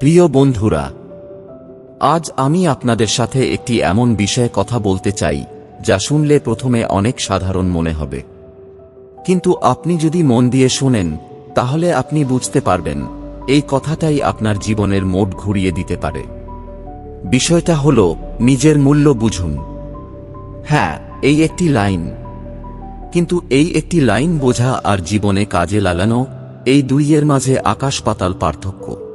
প্রিয় বন্ধুরা, আজ আমি আপনাদের সাথে একটি এমন বিষয়ে কথা বলতে চাই, যা শুনলে প্রথমে অনেক সাধারণ মনে হবে। কিন্তু আপনি যদি মন দিয়ে শোনেন, তাহলে আপনি বুঝতে পারবেন, এই কথাটাই আপনার জীবনের মোড় ঘুরিয়ে দিতে পারে। বিষয়টা হল, নিজের মূল্য বুঝুন। হ্যাঁ এই একটি লাইন। কিন্তু এই একটি লাইন বোঝা আর জীবনে কাজে লাগানো, এই দুইয়ের মাঝে আকাশ পাতাল পার্থক্য।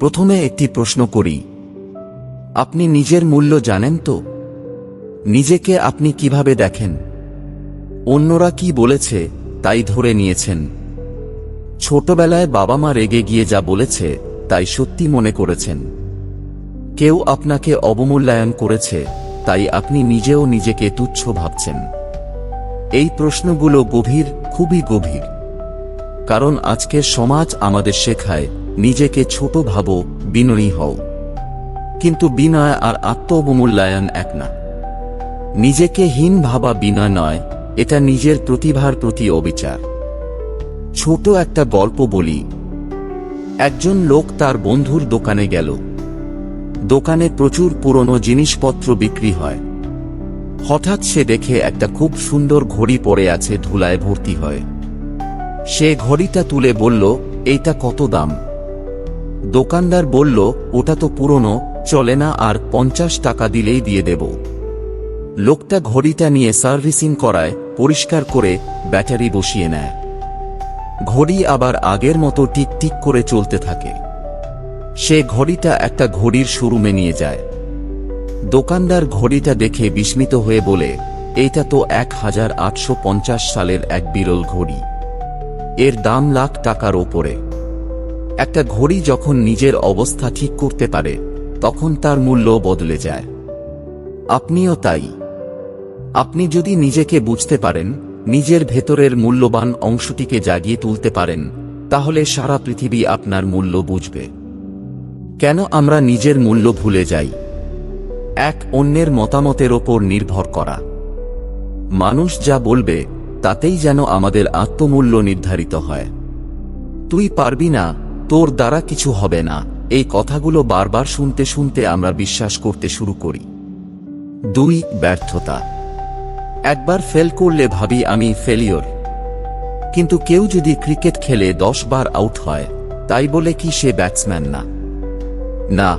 প্রথমে একটি প্রশ্ন করি। আপনি নিজের মূল্য জানেন তো? নিজেকে আপনি কীভাবে দেখেন? অন্যরা কি বলেছে, তাই ধরে নিয়েছেন। ছোটবেলায় বাবা মা রেগে গিয়ে যা বলেছে, তাই সত্যি মনে করেছেন। কেউ আপনাকে অবমূল্যায়ন করেছে, তাই আপনি নিজেও নিজেকে তুচ্ছ ভাবছেন। এই প্রশ্নগুলো গভীর, খুবই গভীর। কারণ আজকের সমাজ আমাদের শেখায় নিজেকে ছোট ভাবো, বিনয়ী হও। কিন্তু বিনয় আর আত্ম অবমূল্যায়ন এক না। নিজেকে হীন ভাবা বিনয় নয়, এটা নিজের প্রতিভার প্রতি অবিচার। ছোট একটা গল্প বলি। একজন লোক তার বন্ধুর দোকানে গেল। দোকানে প্রচুর পুরনো জিনিসপত্র বিক্রি হয়। হঠাৎ সে দেখে একটা খুব সুন্দর ঘড়ি পড়ে আছে ধুলায় ভর্তি হয়। সে ঘড়িটা তুলে বলল, এইটা কত দাম? দোকানদার বলল, ওটা তো পুরনো, চলে না, আর পঞ্চাশ টাকা দিলেই দিয়ে দেব। লোকটা ঘড়িটা নিয়ে সার্ভিসিং করায়, পরিষ্কার করে, ব্যাটারি বসিয়ে নেয়। ঘড়ি আবার আগের মতো টিক টিক করে চলতে থাকে। সে ঘড়িটা একটা ঘড়ির শোরুমে নিয়ে যায়। দোকানদার ঘড়িটা দেখে বিস্মিত হয়ে বলে, এইটা তো এক হাজার আটশো পঞ্চাশ সালের এক বিরল ঘড়ি। এর দাম লাখ টাকার ওপরে। একটা ঘড়ি যখন নিজের অবস্থা ঠিক করতে পারে, তখন তার মূল্য বদলে যায়। আপনিও তাই। আপনি যদি নিজেকে বুঝতে পারেন, নিজের ভেতরের মূল্যবান অংশটিকে জাগিয়ে তুলতে পারেন, তাহলে সারা পৃথিবী আপনার মূল্য বুঝবে। কেন আমরা নিজের মূল্য ভুলে যাই? এক অন্যের মতামতের ওপর নির্ভর করা। মানুষ যা বলবে, তাতেই যেন আমাদের আত্মমূল্য নির্ধারিত হয়। তুই পারবি না তোর দ্বারা কিছু হবে না। এই কথাগুলো বারবার শুনতে শুনতে আমরা বিশ্বাস করতে শুরু করি। দুই, ব্যর্থতা। একবার ফেল করলে ভাবি আমি ফেলিওর কিন্তু কেউ যদি ক্রিকেট খেলে দশ বার আউট হয়, তাই বলে কি সে ব্যাটসম্যান না? না।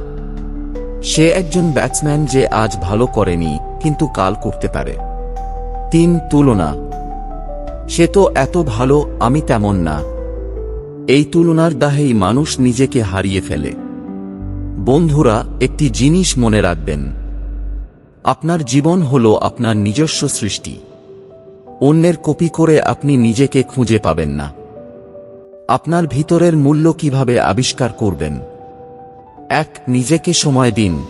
সে একজন ব্যাটসম্যান যে আজ ভালো করেনি, কিন্তু কাল করতে পারে। তিন, তুলনা। সে তো এত ভালো, আমি তেমন না। এই তুলনার দাহেই মানুষ নিজেকে হারিয়ে ফেলে। বন্ধুরা, একটি জিনিস মনে রাখবেন। আপনার জীবন হল আপনার নিজস্ব সৃষ্টি। অন্যের কপি করে আপনি নিজেকে খুঁজে পাবেন না। আপনার ভিতরের মূল্য কীভাবে আবিষ্কার করবেন? এক, নিজেকে সময় দিন।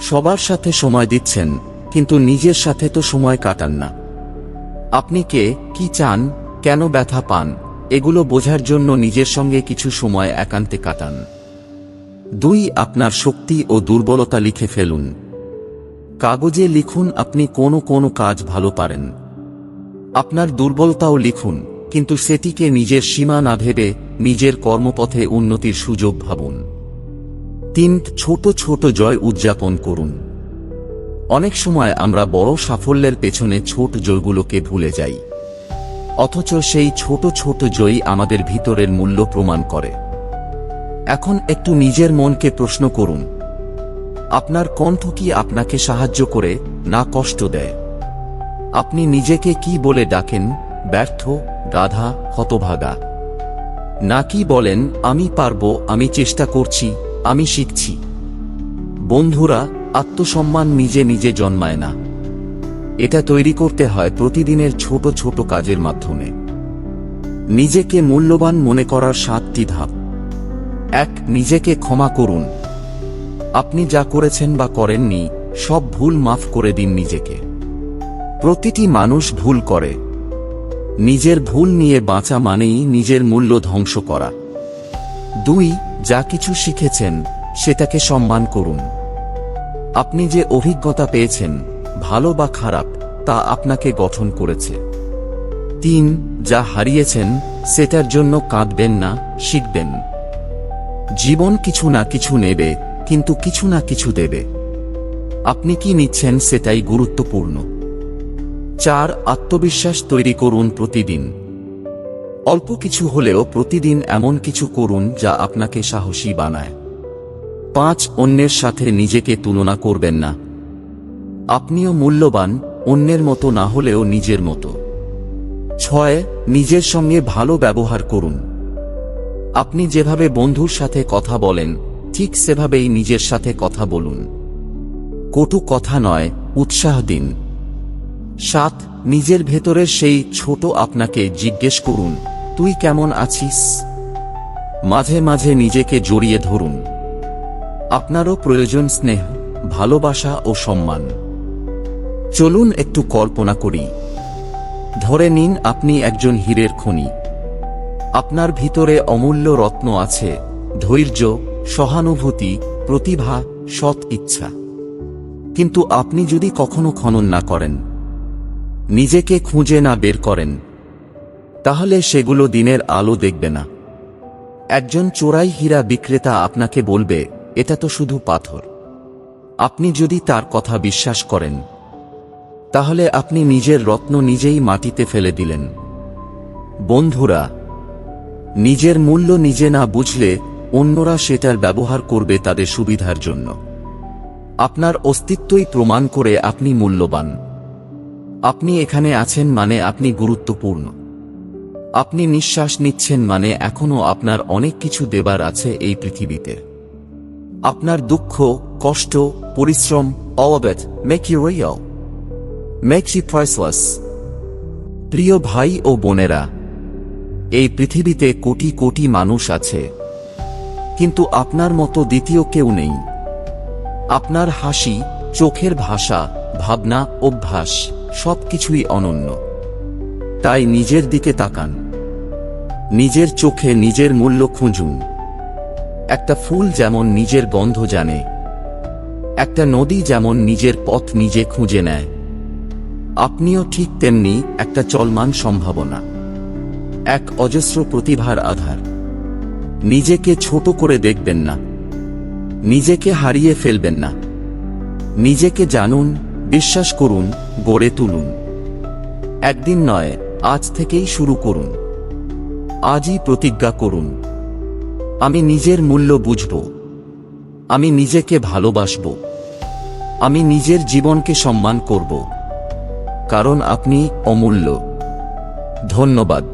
সবার সাথে সময় দিচ্ছেন, কিন্তু নিজের সাথে তো সময় কাটান না। আপনি কে, কি চান, কেন ব্যথা পান? এগুলো বোঝার জন্য নিজের সঙ্গে কিছু সময় একান্তে কাটান। দুই, আপনার শক্তি ও দুর্বলতা লিখে ফেলুন। কাগজে লিখুন আপনি কোনো কোনো কাজ ভালো পারেন। আপনার দুর্বলতাও লিখুন, কিন্তু সেটিকে নিজের সীমা না ভেবে নিজের কর্মপথে উন্নতির সুযোগ ভাবুন। তিন, ছোট ছোট জয় উদযাপন করুন। অনেক সময় আমরা বড় সাফল্যের পেছনে ছোট জয়গুলোকে ভুলে যাই। অথচ সেই ছোট ছোট জয়ী আমাদের ভিতরের মূল্য প্রমাণ করে। এখন একটু নিজের মনকে প্রশ্ন করুন, আপনার কণ্ঠ কি আপনাকে সাহায্য করে না কষ্ট দেয়? আপনি নিজেকে কি বলে ডাকেন, ব্যর্থ গাধা হতভাগা? নাকি বলেন, আমি পারব, আমি চেষ্টা করছি, আমি শিখছি। বন্ধুরা, আত্মসম্মান নিজে নিজে জন্মায় না। এটা তৈরি করতে হয় প্রতিদিনের ছোট ছোট কাজের মাধ্যমে। নিজেকে মূল্যবান মনে করার সাতটি ধাপ। এক, নিজেকে ক্ষমা করুন। আপনি যা করেছেন বা করেননি, সব ভুল মাফ করে দিন নিজেকে। প্রতিটি মানুষ ভুল করে। নিজের ভুল নিয়ে বাঁচা মানেই নিজের মূল্য ধ্বংস করা। দুই, যা কিছু শিখেছেন, সেটাকে সম্মান করুন। আপনি যে অভিজ্ঞতা পেয়েছেন ভালো বা খারাপ, তা আপনাকে গঠন করেছে। তিন, যা হারিয়েছেন, সেটার জন্য কাঁদবেন না, শিখবেন। জীবন কিছু না কিছু নেবে, কিন্তু কিছু না কিছু দেবে। আপনি কি নিচ্ছেন সেটাই গুরুত্বপূর্ণ। চার, আত্মবিশ্বাস তৈরি করুন প্রতিদিন। অল্প কিছু হলেও প্রতিদিন এমন কিছু করুন যা আপনাকে সাহসী বানায়। পাঁচ, অন্যের সাথে নিজেকে তুলনা করবেন না। আপনিও মূল্যবান, অন্যের মতো না হলেও নিজের মতো। ছয়, নিজের সঙ্গে ভালো ব্যবহার করুন। আপনি যেভাবে বন্ধুর সাথে কথা বলেন, ঠিক সেভাবেই নিজের সাথে কথা বলুন। কটু কথা নয়, উৎসাহ দিন। সাত, নিজের ভেতরের সেই ছোট আপনাকে জিজ্ঞেস করুন, তুই কেমন আছিস? মাঝে মাঝে নিজেকে জড়িয়ে ধরুন। আপনারও প্রয়োজন স্নেহ, ভালোবাসা ও সম্মান। চলুন একটু কল্পনা করি। ধরে নিন আপনি একজন হীরের খনি। আপনার ভিতরে অমূল্য রত্ন আছে, ধৈর্য, সহানুভূতি, প্রতিভা, সৎ ইচ্ছা। কিন্তু আপনি যদি কখনো খনন না করেন, নিজেকে খুঁজে না বের করেন, তাহলে সেগুলো দিনের আলো দেখবে না। একজন চোরাই হীরা বিক্রেতা আপনাকে বলবে, এটা তো শুধু পাথর। আপনি যদি তার কথা বিশ্বাস করেন তাহলে আপনি নিজের রত্ন নিজেই মাটিতে ফেলে দিলেন। বন্ধুরা, নিজের মূল্য নিজে না বুঝলে অন্যরা সেটার ব্যবহার করবে তাদের সুবিধার জন্য। আপনার অস্তিত্বই প্রমাণ করে আপনি মূল্যবান। আপনি এখানে আছেন মানে আপনি গুরুত্বপূর্ণ। আপনি নিঃশ্বাস নিচ্ছেন মানে এখনও আপনার অনেক কিছু দেবার আছে এই পৃথিবীতে। আপনার দুঃখ, কষ্ট, পরিশ্রম অববেদ make you real make you priceless প্রিয় ভাই ও বোনেরা, এই পৃথিবীতে কোটি কোটি মানুষ আছে। কিন্তু আপনার মতো দ্বিতীয় কেউ নেই। আপনার হাসি, চোখের ভাষা, ভাবনা, অভ্যাস সবকিছুই অনন্য। তাই নিজের দিকে তাকান। নিজের চোখে নিজের মূল্য খুঁজুন। একটা ফুল যেমন নিজের গন্ধ জানে, একটা নদী যেমন নিজের পথ নিজে খুঁজে নেয়। আপনিও ঠিক তেমনি একটা চলমান সম্ভাবনা। এক অজস্র প্রতিভার আধার। নিজেকে ছোট করে দেখবেন না। নিজেকে হারিয়ে ফেলবেন না। নিজেকে জানুন, বিশ্বাস করুন, গড়ে তুলুন। একদিন নয়, আজ থেকেই শুরু করুন। আজই প্রতিজ্ঞা করুন। আমি নিজের মূল্য বুঝব। আমি নিজেকে ভালোবাসব। আমি নিজের জীবনকে সম্মান করব। কারণ আপনি অমূল্য। ধন্যবাদ।